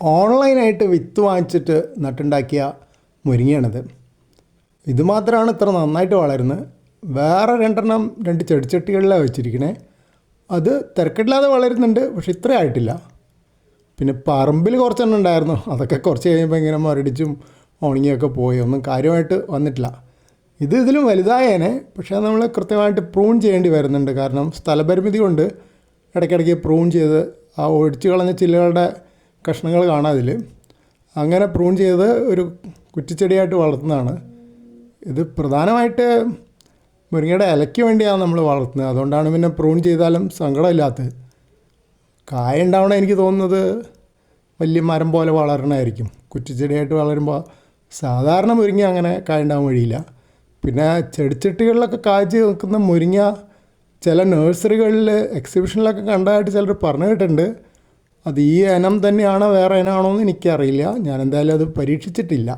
ഓൺലൈനായിട്ട് വിത്ത് വാങ്ങിച്ചിട്ട് നട്ടുണ്ടാക്കിയ മുരിങ്ങയാണിത്. ഇത് മാത്രമാണ് ഇത്ര നന്നായിട്ട് വളരുന്നത്. വേറെ രണ്ടെണ്ണം രണ്ട് ചെടിച്ചട്ടികളിലാണ് വെച്ചിരിക്കണേ. അത് തിരക്കില്ലാതെ വളരുന്നുണ്ട് പക്ഷെ ഇത്ര ആയിട്ടില്ല. പിന്നെ പറമ്പിൽ കുറച്ചെണ്ണം ഉണ്ടായിരുന്നു. അതൊക്കെ കുറച്ച് കഴിയുമ്പോൾ ഇങ്ങനെ മരടിച്ചും ഉണങ്ങിയൊക്കെ പോയി. ഒന്നും കാര്യമായിട്ട് വന്നിട്ടില്ല. ഇത് ഇതിലും വലുതായേനെ പക്ഷേ നമ്മൾ കൃത്യമായിട്ട് പ്രൂൺ ചെയ്യേണ്ടി വരുന്നുണ്ട്. കാരണം സ്ഥലപരിമിതി കൊണ്ട് ഇടയ്ക്കിടയ്ക്ക് പ്രൂൺ ചെയ്ത് ആ ഒഴിച്ചു കളഞ്ഞ ചില്ലകളുടെ കഷ്ണങ്ങൾ കാണാം അതിൽ അങ്ങനെ പ്രൂൺ ചെയ്ത് ഒരു കുറ്റിച്ചെടിയായിട്ട് വളർത്തുന്നതാണ്. ഇത് പ്രധാനമായിട്ട് മുരിങ്ങയുടെ ഇലയ്ക്ക് വേണ്ടിയാണ് നമ്മൾ വളർത്തുന്നത്. അതുകൊണ്ടാണ് പിന്നെ പ്രൂൺ ചെയ്താലും സങ്കടമില്ലാത്തത് കായ ഉണ്ടാവണ എനിക്ക് തോന്നുന്നത് വലിയ മരം പോലെ വളരണമായിരിക്കും. കുറ്റിച്ചെടിയായിട്ട് വളരുമ്പോൾ സാധാരണ മുരിങ്ങ അങ്ങനെ കായ ഉണ്ടാവാൻ വഴിയില്ല. പിന്നെ ചെടിച്ചട്ടികളിലൊക്കെ കാച്ച് നിൽക്കുന്ന മുരിങ്ങ ചില നഴ്സറികളിൽ എക്സിബിഷനിലൊക്കെ കണ്ടതായിട്ട് ചിലർ പറഞ്ഞു കേട്ടിട്ടുണ്ട്. അത് ഈ ഇനം തന്നെയാണോ വേറെ ഇനമാണോ എന്ന് എനിക്കറിയില്ല. ഞാൻ എന്തായാലും അത് പരീക്ഷിച്ചിട്ടില്ല.